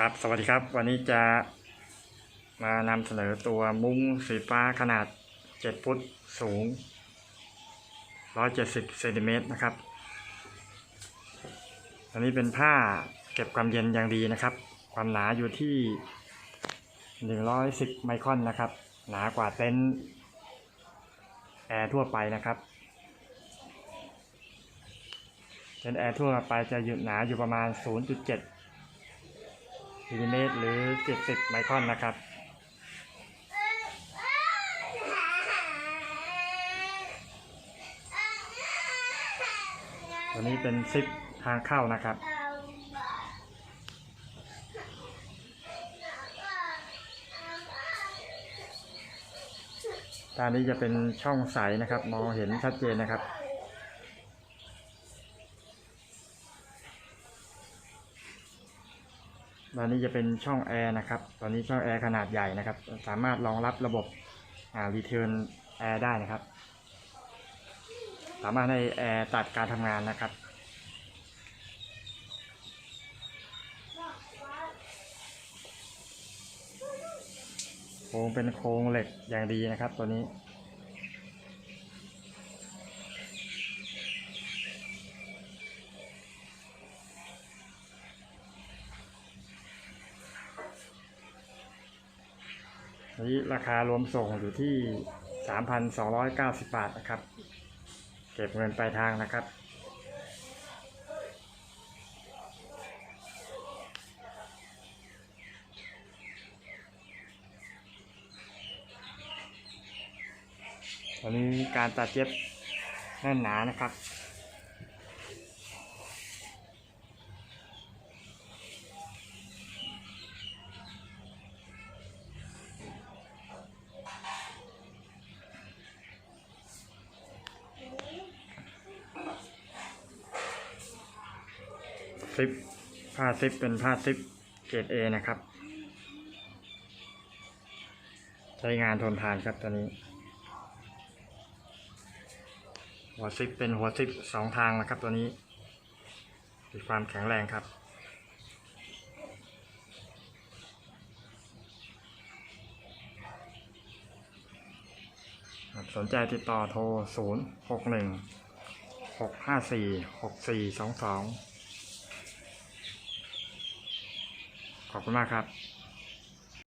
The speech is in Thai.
ครับสวัสดีครับ วันนี้จะมานำเสนอตัวมุ้งสีฟ้าขนาด 7 ฟุตสูง 170เซนติเมตรนะครับ อันนี้เป็นผ้าเก็บความเย็นอย่างดีนะครับ ความหนาอยู่ที่ 110 ไมครอนนะครับ หนากว่าเต็นท์แอร์ทั่วไปนะครับเต็นท์แอร์ทั่วไปจะอยู่หนาอยู่ประมาณ 0.7 มิลลิเมตรหรือ 70 ไมครอนนะครับ ตัวนี้เป็นซิปทางเข้านะครับด้านนี้จะเป็นช่องใสนะครับ มองเห็นชัดเจนนะครับ ตอนนี้จะเป็นช่องแอร์นะครับ ตอนนี้ช่องแอร์ขนาดใหญ่นะครับ สามารถรองรับระบบรีเทิร์นแอร์ได้นะครับ สามารถให้แอร์ตัดการทำงานนะครับ โครงเป็นโครงเหล็กอย่างดีนะครับตัวนี้ นี้ราคารวมส่งอยู่ที่ 3,290 บาทนะครับ เก็บเงินปลายทางนะครับ ตอนนี้การตัดเย็บแน่นหนานะครับ ซิปผ้าซิปเป็นผ้าซิปเกรด A นะครับ ใช้งานทนทานครับตัวนี้ หัวซิปเป็นหัวซิปสองทางนะครับตัวนี้มีความแข็งแรงครับสนใจติดต่อโทร 0 6 1 6 5 4 6 4 2 2 ขอบคุณมากครับ